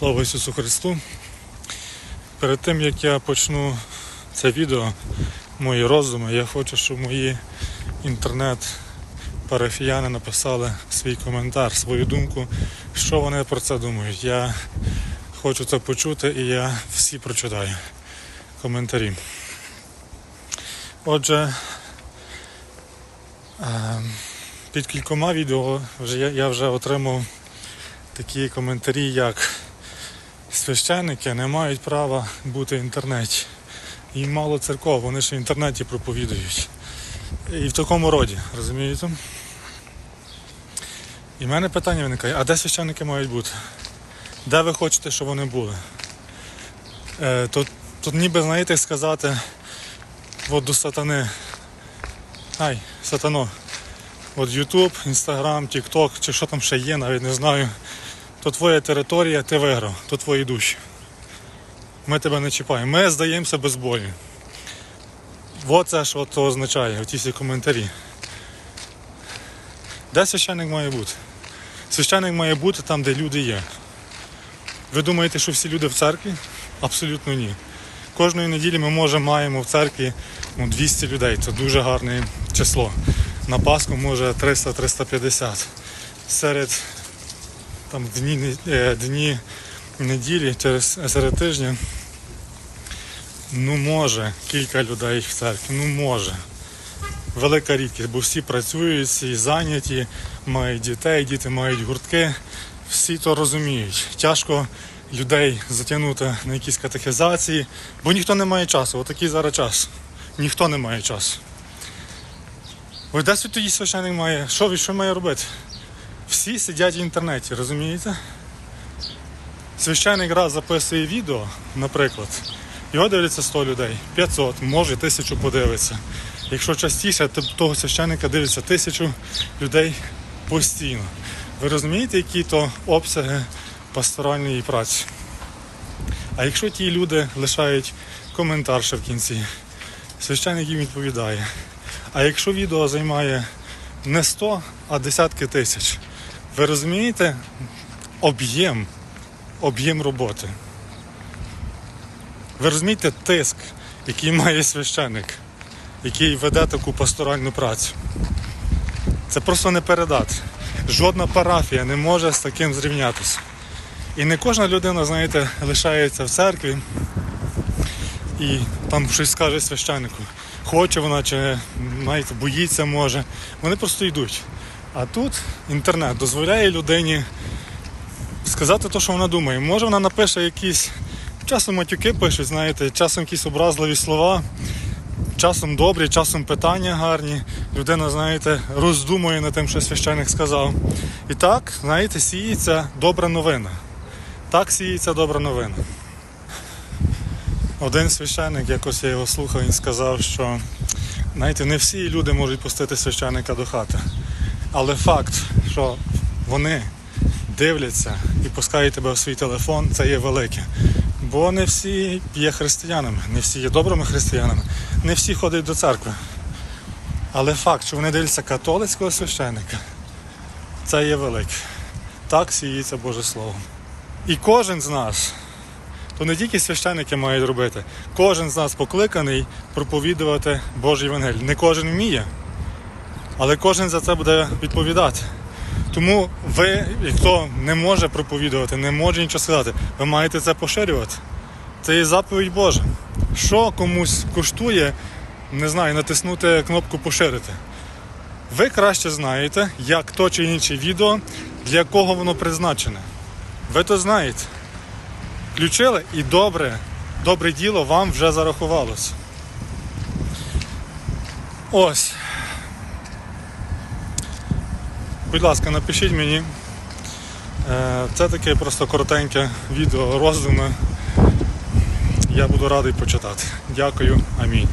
Слава Ісусу Христу! Перед тим як я почну це відео, мої роздуми, я хочу, щоб мої інтернет-парафіяни написали свій коментар, свою думку, що вони про це думають. Я хочу це почути і я всі прочитаю коментарі. Отже, ем, під кількома відео я вже отримав такі коментарі, як священники не мають права бути в інтернеті. Їм мало церков, вони ж в інтернеті проповідують. І в такому роді, розумієте? І в мене питання виникає, а де священники мають бути? Де ви хочете, щоб вони були? Е, тут, тут ніби, знаєте, сказати от до сатани. Ай, сатано. От YouTube, Instagram, TikTok, чи що там ще є, навіть не знаю. То твоя територія, ти виграв, то твої душі. Ми тебе не чіпаємо. Ми здаємося без бою. От це що то означає, оті всі коментарі. Де священник має бути? Священник має бути там, де люди є. Ви думаєте, що всі люди в церкві? Абсолютно ні. Кожної неділі ми можемо маємо в церкві ну, 200 людей. Це дуже гарне число. На Пасху може 300-350. Серед там дні, е, дні неділі, через серед тижня, ну може кілька людей в церкві, ну може. Велика рідкість, бо всі працюють, всі зайняті, мають дітей, діти мають гуртки, всі то розуміють. Тяжко людей затягнути на якісь катехізації, бо ніхто не має часу. Отакий зараз час. Ніхто не має часу. Ось де тоді священник має? Що він що має робити? Всі сидять в інтернеті, розумієте? Священник раз записує відео, наприклад, його дивляться 100 людей, 500, може 1000 подивиться. Якщо частіше, то того священника дивляться тисячу людей постійно. Ви розумієте, які то обсяги пасторальної праці? А якщо ті люди лишають коментар ще в кінці, священник їм відповідає. А якщо відео займає не 100, а десятки тисяч, ви розумієте об'єм, об'єм роботи? Ви розумієте тиск, який має священник, який веде таку пасторальну працю? Це просто не передати. Жодна парафія не може з таким зрівнятися. І не кожна людина, знаєте, лишається в церкві і там щось скаже священнику. Хоче вона чи знаєте, боїться може. Вони просто йдуть. А тут інтернет дозволяє людині сказати те, що вона думає. Може вона напише якісь, часом матюки пишуть, знаєте, часом якісь образливі слова, часом добрі, часом питання гарні. Людина, знаєте, роздумує над тим, що священник сказав. І так, знаєте, сіється добра новина. Так сіється добра новина. Один священник, якось я його слухав, він сказав, що знаєте, не всі люди можуть пустити священника до хати. Але факт, що вони дивляться і пускають тебе в свій телефон, це є велике. Бо не всі є християнами, не всі є добрими християнами, не всі ходять до церкви. Але факт, що вони дивляться католицького священника, це є велике. Так сіється Боже Слово. І кожен з нас, то не тільки священники мають робити, кожен з нас покликаний проповідувати Божий Євангелій. Не кожен вміє, але кожен за це буде відповідати. Тому ви, хто не може проповідувати, не може нічого сказати, ви маєте це поширювати. Це є заповідь Божа. Що комусь коштує, не знаю, натиснути кнопку поширити. Ви краще знаєте, як то чи інше відео, для кого воно призначене. Ви то знаєте. Включили і добре, добре діло вам вже зарахувалося. Ось. Будь ласка, напишіть мені. Е, Це таке просто коротеньке відео роздуми. Я буду радий почитати. Дякую, амінь.